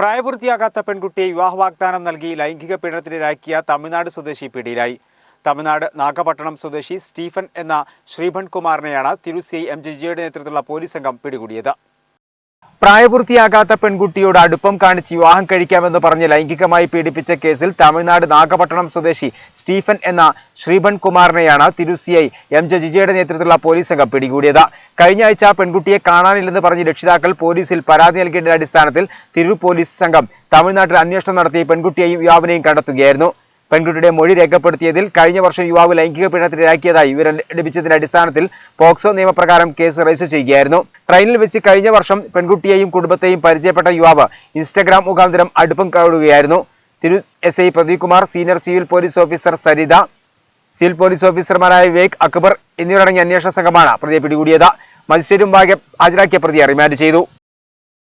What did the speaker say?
പ്രായപൂർത്തിയാകാത്ത പെൺകുട്ടിയെ വിവാഹ വാഗ്ദാനം നൽകി ലൈംഗിക പീഡനത്തിനിരാക്കിയ തമിഴ്നാട് സ്വദേശി പിടിയിലായി. തമിഴ്നാട് നാഗപട്ടണം സ്വദേശി സ്റ്റീഫൻ എന്ന ശ്രീഭൺ കുമാറിനെയാണ് തിരുസി എം ജിജിയുടെ നേതൃത്വത്തിലുള്ള പോലീസ് സംഘം പിടികൂടിയത്. പ്രായപൂർത്തിയാകാത്ത പെൺകുട്ടിയോട് അടുപ്പം കാണിച്ച് വിവാഹം കഴിക്കാമെന്ന് പറഞ്ഞ് ലൈംഗികമായി പീഡിപ്പിച്ച കേസിൽ തമിഴ്നാട് നാഗപട്ടണം സ്വദേശി സ്റ്റീഫൻ എന്ന ശ്രീഭൻ കുമാറിനെയാണ് തിരുസിഐ എം ജജിജയുടെ നേതൃത്വത്തിലുള്ള പോലീസ് സംഘം പിടികൂടിയത്. കഴിഞ്ഞ ആഴ്ച പെൺകുട്ടിയെ കാണാനില്ലെന്ന് പറഞ്ഞ് രക്ഷിതാക്കൾ പോലീസിൽ പരാതി നൽകിയതിന്റെ അടിസ്ഥാനത്തിൽ തിരു പോലീസ് സംഘം തമിഴ്നാട്ടിൽ അന്വേഷണം നടത്തി പെൺകുട്ടിയെയും യുവാവിനെയും കണ്ടെത്തുകയായിരുന്നു. പെൺകുട്ടിയുടെ മൊഴി രേഖപ്പെടുത്തിയതിൽ കഴിഞ്ഞ വർഷം യുവാവ് ലൈംഗിക പീഡനത്തിനിരയാക്കിയതായി വിവരം ലഭിച്ചതിന്റെ അടിസ്ഥാനത്തിൽ പോക്സോ നിയമപ്രകാരം കേസ് രജിസ്റ്റർ ചെയ്യുകയായിരുന്നു. ട്രെയിനിൽ വെച്ച് കഴിഞ്ഞ വർഷം പെൺകുട്ടിയെയും കുടുംബത്തെയും പരിചയപ്പെട്ട യുവാവ് ഇൻസ്റ്റഗ്രാം മുഖാന്തരം അടുപ്പം കഴുകുകയായിരുന്നു തിരു S I Pradeep Kumar senior civil police officer Saritha civil police ഓഫീസർമാരായ വിവേക് അക്ബർ എന്നിവരടങ്ങിയ അന്വേഷണ സംഘമാണ് പ്രതിയെ പിടികൂടിയത്. മജിസ്ട്രേറ്റ് മുമ്പാകെ ഹാജരാക്കിയ പ്രതിയെ റിമാൻഡ് ചെയ്തു.